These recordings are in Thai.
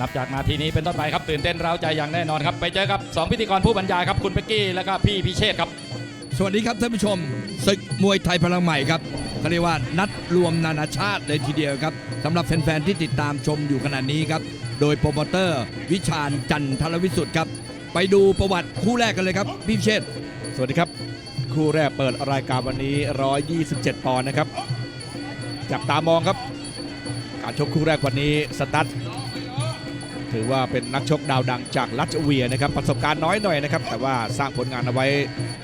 นับจากนาทีนี้เป็นต้นไปครับตื่นเต้นเราใจอย่างแน่นอนครับ ไปเจอกับ2พิธีกรผู้บรรยายครับคุณเป๊กกี้และก็พี่พิเชษครับ สวัสดีครับท่านผู้ชมศึกมวยไทยพลังใหม่ครับเขาเรียกว่านัดรวมนานาชาติเลยทีเดียวครับสำหรับแฟนๆที่ติดตามชมอยู่ขณะนี้ครับ โดยโปรโมเตอร์ วิชาญจันทรวิสุทธิ์ครับ ไปดูประวัติคู่แรกกันเลยครับพี่พิเชษฐ์สวัสดีครับ คู่แรกเปิดรายการวันนี้ 127 ปอนด์นะครับจับตามองครับ การชกคู่แรกวันนี้สตั๊ด ถือว่าเป็นนักชกดาวดังจากลัตเวียนะครับประสบการณ์น้อยหน่อยนะครับ แต่ว่าสร้างผลงานเอาไว้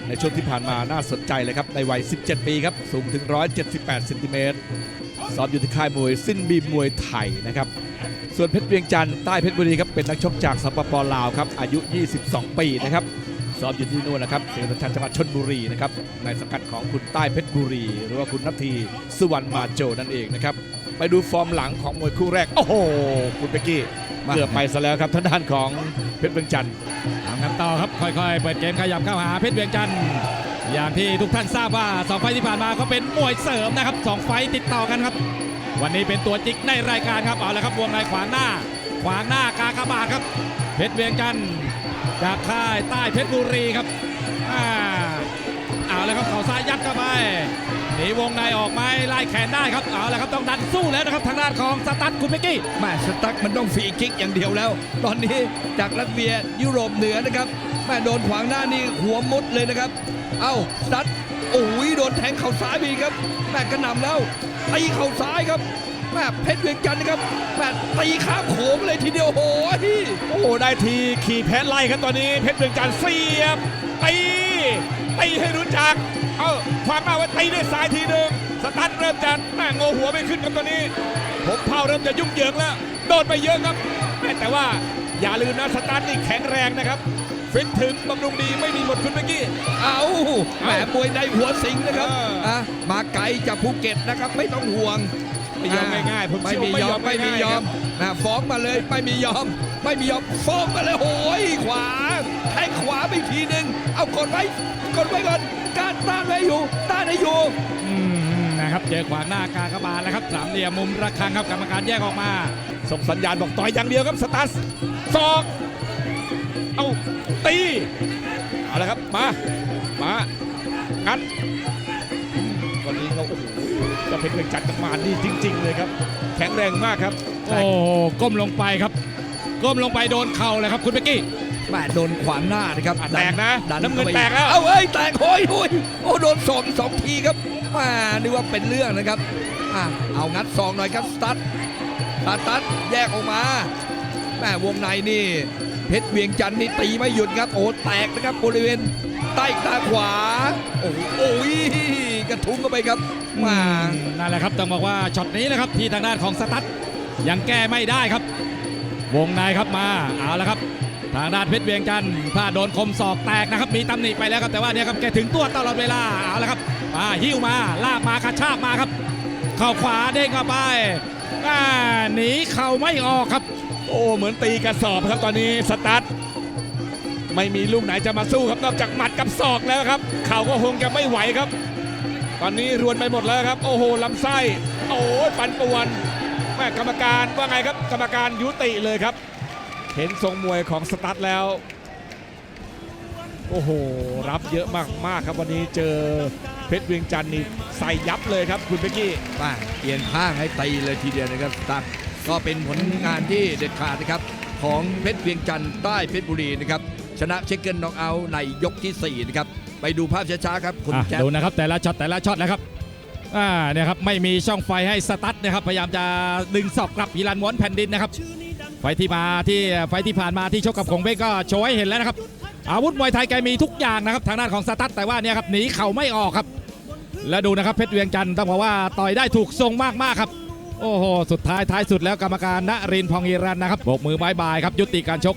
ในช่วงที่ผ่านมาน่าสนใจเลยครับ ในวัย 17 ปีครับ สูงถึง 178เซนติเมตรซ้อมอยู่ที่ค่ายมวยสิ้นบีมวยไทยนะครับส่วนเพชรเวียงจันทร์ใต้เพชรบุรีครับเป็นนักชกจากสปปลาวครับอายุ 22 ปีนะครับซ้อมอยู่ที่นู่นนะครับเสียงชันจังหวัดชนบุรีนะครับในสังกัดของคุณใต้เพชรบุรี หรือว่าคุณนัททีสุวรรณมาโจนั่นเองนะครับไปดูฟอร์มหลังของมวยคู่แรก โอ้โห คุณเบกกี้ เกือบไปซะแล้วครับทางด้านของเพชรเมืองจันทร์ตามกันต่อครับค่อยๆ เปิดเกมขยับเข้าหาเพชรเวียงจันทร์อย่างที่ทุกท่านทราบว่า2ไฟล์ที่ผ่านมาเขาเป็นมวยเสริมนะครับ2ไฟล์ติดต่อกันครับ วันนี้เป็นตัวจิกในรายการครับเอาละครับวงในขวางหน้า ขวางหน้ากากบาทครับ เพชรเวียงจันทร์จากค่ายใต้เพชรบุรีครับอ่าเอาละครับเข่าซ้ายยัดเข้าไป หนีวงในออกไม้ไล่แขนได้ครับเอาละครับต้องดันสู้แล้วนะครับทางด้านของสตั๊ดคุณเมกกี้แม่สตั๊กมันต้องฟรีคิกอย่างเดียวแล้ว ตอนนี้จากรัสเซียยุโรปเหนือนะครับแม่โดนขวางหน้านี่หัวมุดเลยนะครับ เอ้าสตั๊ดโอ้ยโดนแทงเข่าซ้ายไปอีกครับแม่กระหน่ำแล้วตีเข่าซ้ายครับแม่เพชรเวียงจันทร์นะครับแม่ตีข้ามโขงเลยทีเดียวโอ้ยโอ้โหได้ทีขี่แพ้ไล่ครับตอนนี้เพชรเมืองจันทร์เสียบ ตีตีให้รู้จัก เอ้าความมาไว้ตีด้วยซ้ายทีหนึ่งสตาร์ทเริ่มจะแม่งโงหัวไม่ขึ้นครับตอนนี้ ผมเผาเริ่มจะยุ่งเหยิงแล้ว โดนไปเยอะครับแม่แต่ว่าอย่าลืมนะสตาร์ทนี่แข็งแรงนะครับฟิตถึงบำรุงดีไม่มีหมดคุณเมื่อกี้ เอาแหมมวยในหัวสิงนะครับเอออ่อะมาไกลจากภูเก็ตนะครับ ไม่ต้องห่วง ไม่ยอมง่ายๆผมไม่เชื่อมีว่ายอมไม่มีง่ายๆยอมครับนะฟ้องมาเลยไม่มียอม ไม่มียอมฟ้องมาเลยโอ้ยขวาแทงขวาไปทีหนึ่งเอากดไว้กดไว้ก่อนการต้านไว้อยู่ต้านให้อยู่อืมนะครับเจอขวางหน้ากากบาทแล้วครับสามเหลี่ยมมุมระฆังครับกรรมการแยกออกมาส่งสัญญาณบอกต่อยอย่างเดียวครับสตาร์ทศอก เอาตีเอาละครับมา เจะเป็นเมืองจัดกันมาดีจริง ๆ เลยครับ แข็งแรงมากครับ โอ้ก้มลงไปครับ ก้มลงไปโดนเข่าเลยครับคุณเบกกี้แม่โดนขวางหน้านะครับอะแตกนะดันน้ำเงินข้าไปแตกแล้วเอาเอ้ยแตกโอ้ยโอ้ยโอ้โดนสองอีกสองทีครับแมานึกว่าเป็นเรื่องนะครับอะเอางัดสองหน่อยครับสตั๊ดสตั๊ดแยกออกมาแม่วงในนี่เพชรเวียงจันทร์นี่ตีไม่หยุดครับโอ้แตกนะครับบริเวณใต้ตาขวาโอ้โหโอ้ยก ระทุ้งเข้าไปครับมานั่นแหละครับต้องบอกว่าช็อตนี้นะครับที่ทางด้านของสตั๊ดยังแก้ไม่ได้ครับ วงในครับมาเอาละครับ ทางด้านเพชรเวียงจันทร์พลาดโดนคมศอกแตกนะครับ มีตำหนิไปแล้วครับแต่ว่าเนี่ยครับแกถึงตัวตลอดเวลาเอาละครับมาหิ้วมาลากมากระชากมาครับ เข่าขวาเด้งเข้าไปอ่าหนีเข่าไม่ออกครับ โอ้เหมือนตีกระสอบครับตอนนี้สตาร์ทไม่มีลูกไหนจะมาสู้ครับนอกจากหมัดกับศอกแล้วครับ เข่าก็คงจะไม่ไหวครับ ตอนนี้รวนไปหมดแล้วครับ โอ้โหลำไส้โอ้ปันป่วนแม่กรรมการว่าไงครับกรรมการยุติเลยครับ เห็นทรงมวยของสตั๊ดแล้ว โอ้โห รับเยอะมากๆครับวันนี้เจอเพชรเวียงจันทร์นี่ใส่ยับเลยครับคุณเบกกี้มาเปลี่ยนข้างให้ตีเลยทีเดียวนะครับสตั๊ดก็เป็นผลงานที่เด็ดขาดนะครับของเพชรเวียงจันทร์ใต้เพชรบุรีนะครับชนะเช็คเกิลน็อกเอาท์ในยกที่4นะครับ ไปดูภาพช้าๆครับคุณอะแจ๊บดูนะครับแต่ละช็อตแต่ละช็อตนะครับอ่าเนี่ยครับไม่มีช่องไฟให้สตั๊ดนะครับพยายามจะดึงศอกกลับฮิรันม้วนแผ่นดินนะครับไฟที่มาที่ไฟที่ผ่านมาที่ชกกับคงเบ้ก็โชว์ให้เห็นแล้วนะครับอาวุธมวยไทยแกมีทุกอย่างนะครับทางด้านของสตั๊ดแต่ว่าเนี่ยครับหนีเข่าไม่ออกครับ แล้วดูนะครับเพชรเวียงจันทร์ต้องบอกว่าต่อยได้ถูกทรงมากๆครับโอ้โหสุดท้ายท้ายสุดแล้วกรรมการณรินทร์พองฮีรันนะครับโบกมือบายบายครับยุติการชก